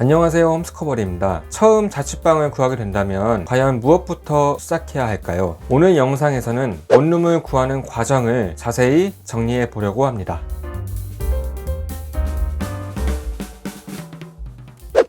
안녕하세요 홈스커버리입니다. 처음 자취방을 구하게 된다면 과연 무엇부터 시작해야 할까요? 오늘 영상에서는 원룸을 구하는 과정을 자세히 정리해 보려고 합니다.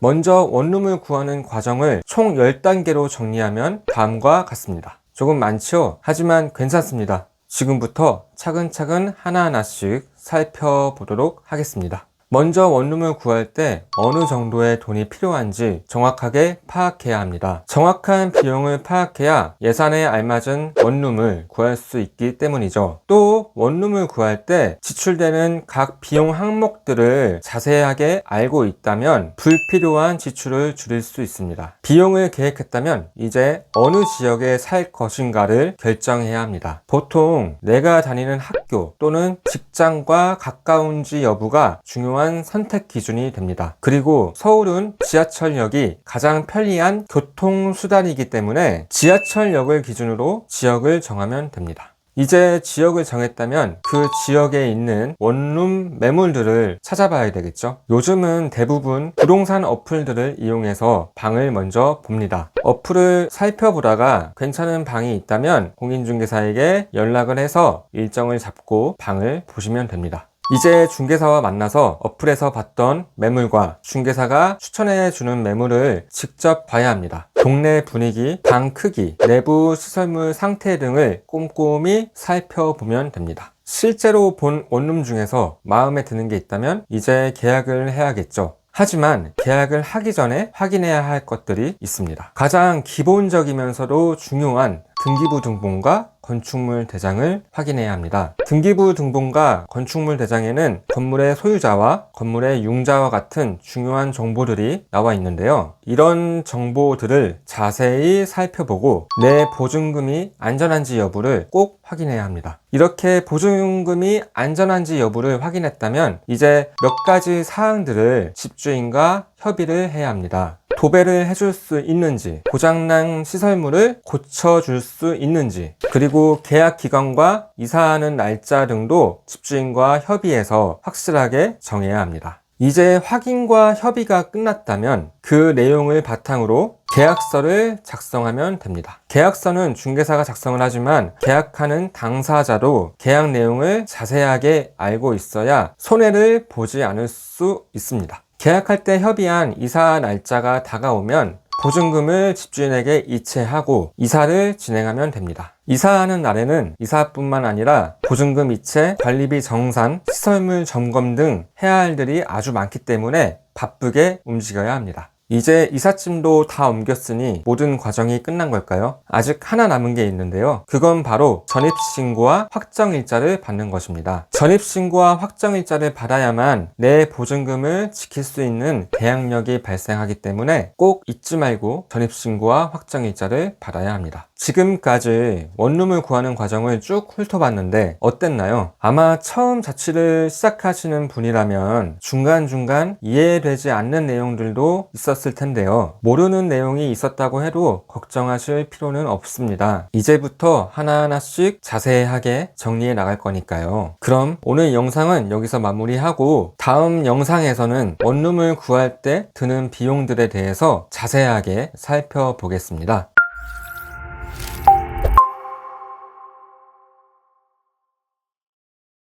먼저 원룸을 구하는 과정을 총 10단계로 정리하면 다음과 같습니다. 조금 많죠? 하지만 괜찮습니다. 지금부터 차근차근 하나하나씩 살펴보도록 하겠습니다 먼저 원룸을 구할 때 어느 정도의 돈이 필요한지 정확하게 파악해야 합니다. 정확한 비용을 파악해야 예산에 알맞은 원룸을 구할 수 있기 때문이죠. 또 원룸을 구할 때 지출되는 각 비용 항목들을 자세하게 알고 있다면 불필요한 지출을 줄일 수 있습니다. 비용을 계획했다면 이제 어느 지역에 살 것인가를 결정해야 합니다. 보통 내가 다니는 학교 또는 직장과 가까운지 여부가 중요한 선택 기준이 됩니다. 그리고 서울은 지하철역이 가장 편리한 교통수단이기 때문에 지하철역을 기준으로 지역을 정하면 됩니다. 이제 지역을 정했다면 그 지역에 있는 원룸 매물들을 찾아봐야 되겠죠. 요즘은 대부분 부동산 어플들을 이용해서 방을 먼저 봅니다. 어플을 살펴보다가 괜찮은 방이 있다면 공인중개사에게 연락을 해서 일정을 잡고 방을 보시면 됩니다. 이제 중개사와 만나서 어플에서 봤던 매물과 중개사가 추천해 주는 매물을 직접 봐야 합니다. 동네 분위기, 방 크기, 내부 시설물 상태 등을 꼼꼼히 살펴보면 됩니다. 실제로 본 원룸 중에서 마음에 드는 게 있다면 이제 계약을 해야겠죠. 하지만 계약을 하기 전에 확인해야 할 것들이 있습니다. 가장 기본적이면서도 중요한 등기부 등본과 건축물 대장을 확인해야 합니다. 등기부 등본과 건축물 대장에는 건물의 소유자와 건물의 융자와 같은 중요한 정보들이 나와 있는데요. 이런 정보들을 자세히 살펴보고 내 보증금이 안전한지 여부를 꼭 확인해야 합니다. 이렇게 보증금이 안전한지 여부를 확인했다면 이제 몇 가지 사항들을 집주인과 협의를 해야 합니다. 도배를 해줄 수 있는지, 고장난 시설물을 고쳐줄 수 있는지, 그리고 계약 기간과 이사하는 날짜 등도 집주인과 협의해서 확실하게 정해야 합니다. 이제 확인과 협의가 끝났다면 그 내용을 바탕으로 계약서를 작성하면 됩니다. 계약서는 중개사가 작성을 하지만 계약하는 당사자도 계약 내용을 자세하게 알고 있어야 손해를 보지 않을 수 있습니다. 계약할 때 협의한 이사 날짜가 다가오면 보증금을 집주인에게 이체하고 이사를 진행하면 됩니다. 이사하는 날에는 이사뿐만 아니라 보증금 이체, 관리비 정산, 시설물 점검 등 해야 할 일이 아주 많기 때문에 바쁘게 움직여야 합니다. 이제 이삿짐도 다 옮겼으니 모든 과정이 끝난 걸까요? 아직 하나 남은 게 있는데요. 그건 바로 전입신고와 확정일자를 받는 것입니다. 전입신고와 확정일자를 받아야만 내 보증금을 지킬 수 있는 대항력이 발생하기 때문에 꼭 잊지 말고 전입신고와 확정일자를 받아야 합니다. 지금까지 원룸을 구하는 과정을 쭉 훑어봤는데 어땠나요? 아마 처음 자취를 시작하시는 분이라면 중간중간 이해되지 않는 내용들도 있었을 텐데요. 모르는 내용이 있었다고 해도 걱정하실 필요는 없습니다. 이제부터 하나하나씩 자세하게 정리해 나갈 거니까요. 그럼 오늘 영상은 여기서 마무리하고 다음 영상에서는 원룸을 구할 때 드는 비용들에 대해서 자세하게 살펴보겠습니다.